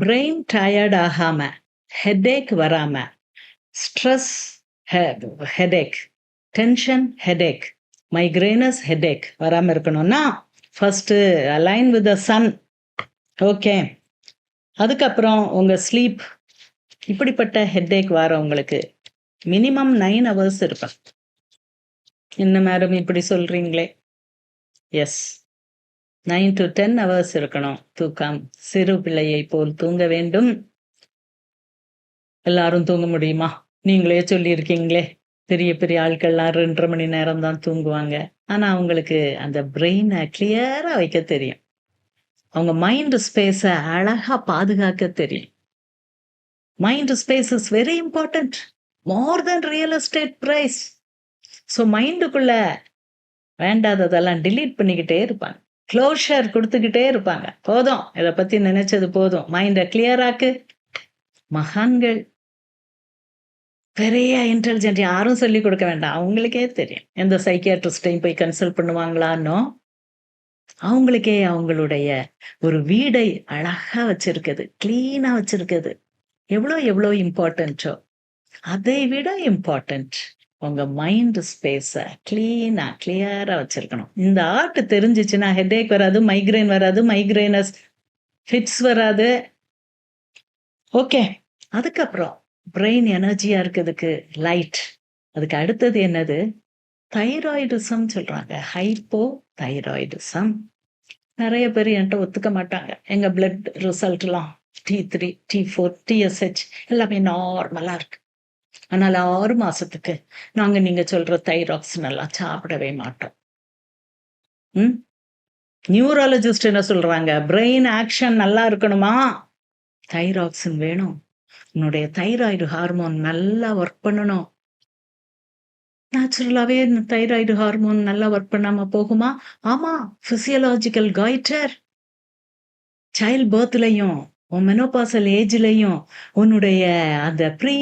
Brain tired ஆகாம headache வராம stress headache tension headache migraines headache வராம இருக்கணும்னா first align with the sun okay அதுக்கப்புறம் உங்க ஸ்லீப் இப்படிப்பட்ட ஹெட்டேக் வரவங்களுக்கு மினிமம் நைன் ஹவர்ஸ் இருப்பேன் என்ன மேடம் இப்படி சொல்றீங்களே. Yes nine to ten hours இருக்கணும். தூக்கம். சிறு பிள்ளையை போல் தூங்க வேண்டும். எல்லாரும் தூங்க முடியுமா? நீங்களே சொல்லியிருக்கீங்களே. பெரிய பெரிய ஆட்கள்லாம் ரெண்டரை மணி நேரம் தான் தூங்குவாங்க. ஆனா அவங்களுக்கு அந்த பிரெயினை கிளியரா வைக்க தெரியும். அவங்க மைண்ட் ஸ்பேஸை அழகா பாதுகாக்க தெரியும். Mind space is very important more than real estate price so மைண்டுக்குள்ள வேண்டாததெல்லாம் டிலீட் பண்ணிக்கிட்டே இருப்பாங்க. க்ளோஷர் கொடுத்துக்கிட்டே இருப்பாங்க. போதும். இதை பத்தி நினைச்சது போதும். மைண்டை கிளியராக்கு மகான்கள் பெரிய இன்டெலிஜென்ட் யாரும் சொல்லி கொடுக்க வேண்டாம். அவங்களுக்கே தெரியும். எந்த சைக்கியாட்ரிஸ்டையும் போய் கன்சல்ட் பண்ணுவாங்களான்னோ அவங்களுக்கே அவங்களுடைய ஒரு வீடை அழகா வச்சிருக்குது. கிளீனா வச்சிருக்குது. எவ்வளோ எவ்வளோ இம்பார்ட்டன்ட்டோ அதை விட இம்பார்ட்டன்ட் உங்க மைண்ட் ஸ்பேஸ கிளீனா கிளியரா வச்சிருக்கணும். இந்த ஆர்ட் தெரிஞ்சிச்சுன்னா ஹெடேக் வராது மைக்ரைன் வராது மைக்ரைனஸ் ஃபிட்ஸ் வராது. ஓகே அதுக்கப்புறம் பிரெயின் எனர்ஜியா இருக்கிறதுக்கு லைட் அதுக்கு அடுத்தது என்னது? தைராய்டிசம் சொல்றாங்க. ஹைப்போ தைராய்டிசம் நிறைய பேர் என்கிட்ட ஒத்துக்க மாட்டாங்க. எங்க blood ரிசல்ட்லாம் T three T four TSH எல்லாமே நார்மலா இருக்கு. ஆனால் ஆறு மாசத்துக்கு நாங்க நீங்க சொல்ற தைராக்ஸ் நல்லா சாப்பிடவே மாட்டோம். ம்? நியூராலஜிஸ்ட் என்ன சொல்றாங்க? பிரெயின் ஆக்ஷன் நல்லா இருக்கணுமா? தைராக்சின் வேணும். உன்னுடைய தைராய்டு ஹார்மோன் நல்லா ஒர்க் பண்ணணும். நேச்சுரலாவே தைராய்டு ஹார்மோன் நல்லா ஒர்க் பண்ணாம போகுமா? ஆமா பிசியலாஜிக்கல் காய்டர் சைல்ட் பர்த்லயும் உன் மெனோபாசல் ஏஜ்லயும் உன்னுடைய அந்த ப்ரீ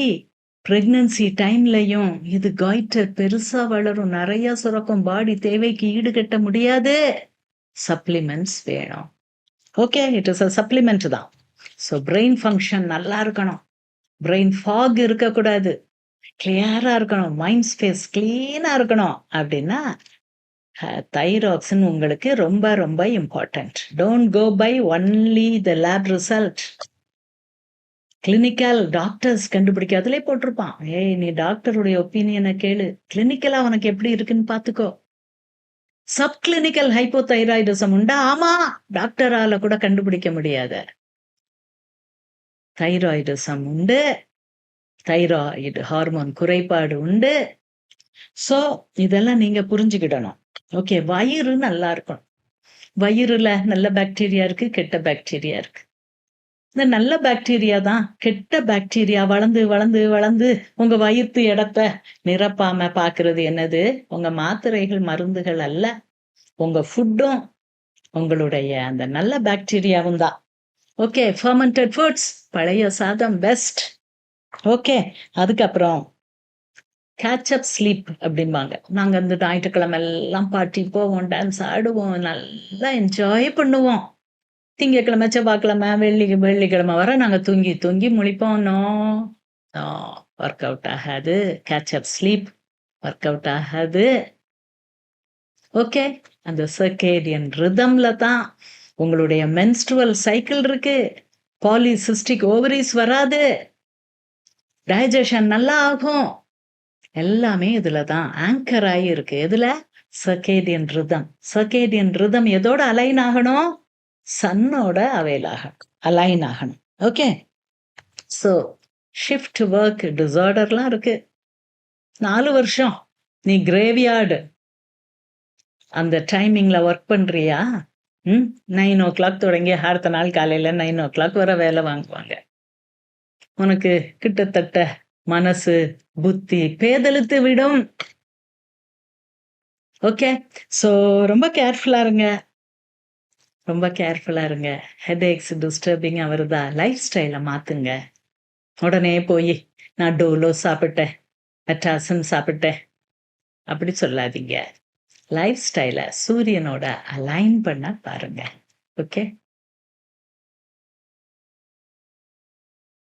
ப்ரெக்னன்சி டைம்லயும் இது காய்டர் பெருசா வளரும். நிறைய சுரக்கும். பாடி தேவைக்கு ஈடுகட்ட முடியாது. சப்ளிமெண்ட்ஸ் வேணும். Okay it is a supplement தான். ஸோ பிரெயின் ஃபங்க்ஷன் நல்லா இருக்கணும். பிரெயின் ஃபாக் இருக்கக்கூடாது. கிளியரா இருக்கணும். மைண்ட் ஸ்பேஸ் கிளீனா இருக்கணும். அப்படின்னா தைராக்சின் உங்களுக்கு ரொம்ப ரொம்ப important don't go by only the lab result clinical doctors கண்டுபிடிக்காதலே போட்டிருப்பான். ஏய் நீ டாக்டருடைய ஒப்பீனியனை கேளு. கிளினிக்கலா உனக்கு எப்படி இருக்குன்னு பாத்துக்கோ சப் கிளினிக்கல் ஹைப்போதைராய்டிசம் உண்டா? ஆமா. டாக்டரால கூட கண்டுபிடிக்க முடியாத. தைராய்டிசம் உண்டு. தைராய்டு ஹார்மோன் குறைபாடு உண்டு. சோ இதெல்லாம் நீங்க புரிஞ்சுக்கிடணும். ஓகே வயிறு நல்லா இருக்கும் வயிறுல நல்ல பாக்டீரியா இருக்கு கெட்ட பாக்டீரியா இருக்கு. இந்த நல்ல பாக்டீரியா தான். கெட்ட பாக்டீரியா வளர்ந்து வளர்ந்து வளர்ந்து உங்க வயிற்று இடத்த நிரப்பாம பாக்குறது என்னது? உங்க மாத்திரைகள் மருந்துகள் அல்ல. உங்க ஃபுட்டும் உங்களுடைய அந்த நல்ல பாக்டீரியாவும் தான். ஓகே ஃபர்மெண்டட் ஃபுட்ஸ் பழைய சாதம் பெஸ்ட் ஓகே அதுக்கப்புறம் கேட்சப் ஸ்லீப் அப்படிம்பாங்க. நாங்கள் இந்த ஞாயிற்றுக்கிழமை எல்லாம் பாட்டி போவோம் டான்ஸ் ஆடுவோம் நல்லா என்ஜாய் பண்ணுவோம். திங்கக்கிழமை செவ்வாய்க்கிழமை வெள்ளி வெள்ளிக்கிழமை வர நாங்க தூங்கி தூங்கி முழிப்போம். நோ ஒர்க் அவுட் ஆகாது. Catch up sleep work out ஆகாது. ஓகே அந்த சர்க்கேடியன் ரிதம்ல தான் உங்களுடைய மென்ஸ்ட்ருவல் சைக்கிள் இருக்கு. பாலிசிஸ்டிக் ஓவரிஸ் வராது. டைஜஷன் நல்லா ஆகும். எல்லாமே இதுல தான் ஆங்கர் ஆகி இருக்கு. எதுல? சர்க்கேடியன் ரிதம் சர்க்கேடியன் ரிதம் எதோட அலைன் ஆகணும்? சன்னோட அவைல் ஆகணும். அலைன் ஆகணும் ஓகே ஸோ ஷிஃப்ட் ஒர்க் டிசார்டர்லாம் இருக்கு. நாலு வருஷம் நீ கிரேவியார்டு அந்த டைமிங்ல ஒர்க் பண்றியா? ம்? நைன் ஓ கிளாக் தொடங்கி அடுத்த நாள் காலையில் நைன் ஓ கிளாக் வர வேலை வாங்குவாங்க. உனக்கு கிட்டத்தட்ட மனசு புத்தி பேதலித்து விடும். ஓகே ஸோ ரொம்ப கேர்ஃபுல்லாக இருங்க. ரொம்ப கேர்ஃபுல்லாக இருங்க. ஹெட்ஏக்ஸ் டிஸ்டர்பிங் வருதா லைஃப் ஸ்டைலை மாற்றுங்க உடனே போய் நான் டோலோ சாப்பிட்டேன். மெட்ராசன் சாப்பிட்டேன். அப்படி சொல்லாதீங்க. லைஃப் ஸ்டைலை சூரியனோட அலைன் பண்ண பாருங்க. ஓகே?